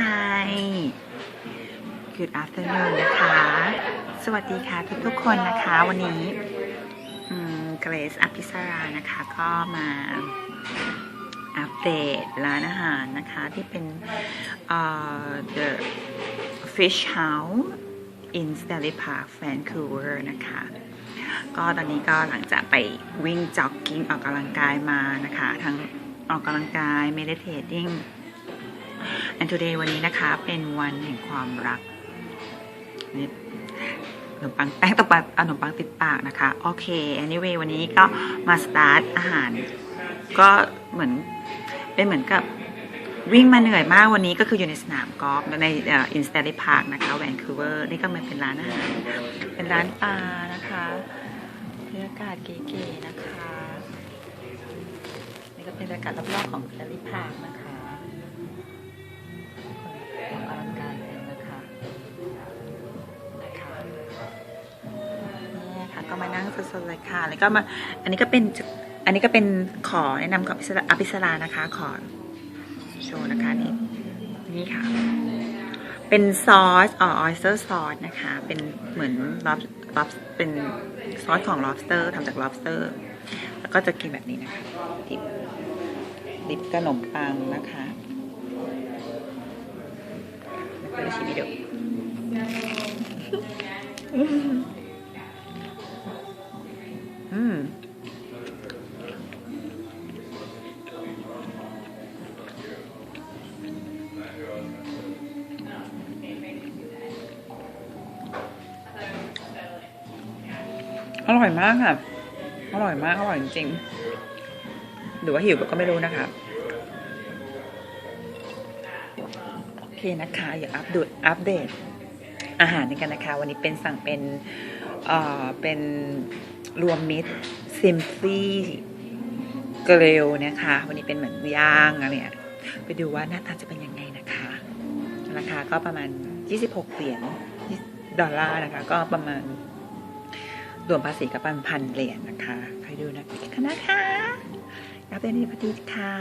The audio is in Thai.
Hi Good afternoon นะคะ สวัสดีค่ะทุกๆคนนะคะ วันนี้เกรซอภิสรานะคะก็มาอัปเดตร้านอาหารนะคะ ที่เป็น The Fish House in Stanley Park Vancouver นะคะ ก็ตอนนี้ก็หลังจากไปวิ่งจ็อกกิ้งออกกำลังกายมานะคะ ทั้งออกกำลังกาย meditating and today วันนี้นะคะเป็นวันแห่งความรักนี่ขนมปังแป้งตะปัดขนมปังติดปากนะคะโอเค anyway วันนี้ก็มาสตาร์ทอาหาร ก็เหมือนเป็นเหมือนกับวิ่งมาเหนื่อยมากวันนี้ก็คืออยู่ในสนามกอล์ฟในอินสแตนลีพาร์คนะคะแวนคูเวอร์นี่ก็มันเป็นร้านอาหารเป็นร้านปลานะคะบรรยากาศเก๋ๆนะคะ นี่ก็เป็นบรรยากาศรอบๆของสแตนลีพาร์คนะคะ ก็มานั่งสดๆเลยค่ะ แล้วก็มา อันนี้ก็เป็น อันนี้ก็เป็นขอแนะนำของอภิสรานะคะ ขอโชว์นะคะนี่ นี่ค่ะ เป็นซอสอ๋อออยสเตอร์ซอสนะคะ เป็นเหมือนล็อบล็อบเป็นซอสของ lobster ทำจาก lobster แล้วก็จะกินแบบนี้นะคะดิบดิบขนมปังนะคะแล้วก็ชิมให้ดู อืมอร่อยมากค่ะ อร่อยมาก อร่อยจริงๆหรือว่าหิวก็ไม่รู้นะคะโอเคนะคะอย่าอัปดูอัปเดตอาหารกันนะคะ วันนี้เป็นสั่งเป็น เอ่อ เป็น รวมมิตรซิมฟลีเกลวนะคะ วันนี้เป็นเหมือนย่างอะไรเนี่ยไปดูว่าหน้าตาจะเป็นยังไงนะคะ ราคาก็ประมาณ 26เหรียญดอลลาร์นะคะ ก็ประมาณรวมภาษีก็ประมาณพันเหรียญนะคะ ใครดูนะกันะคะอัปเดตนี้พอดีค่ะ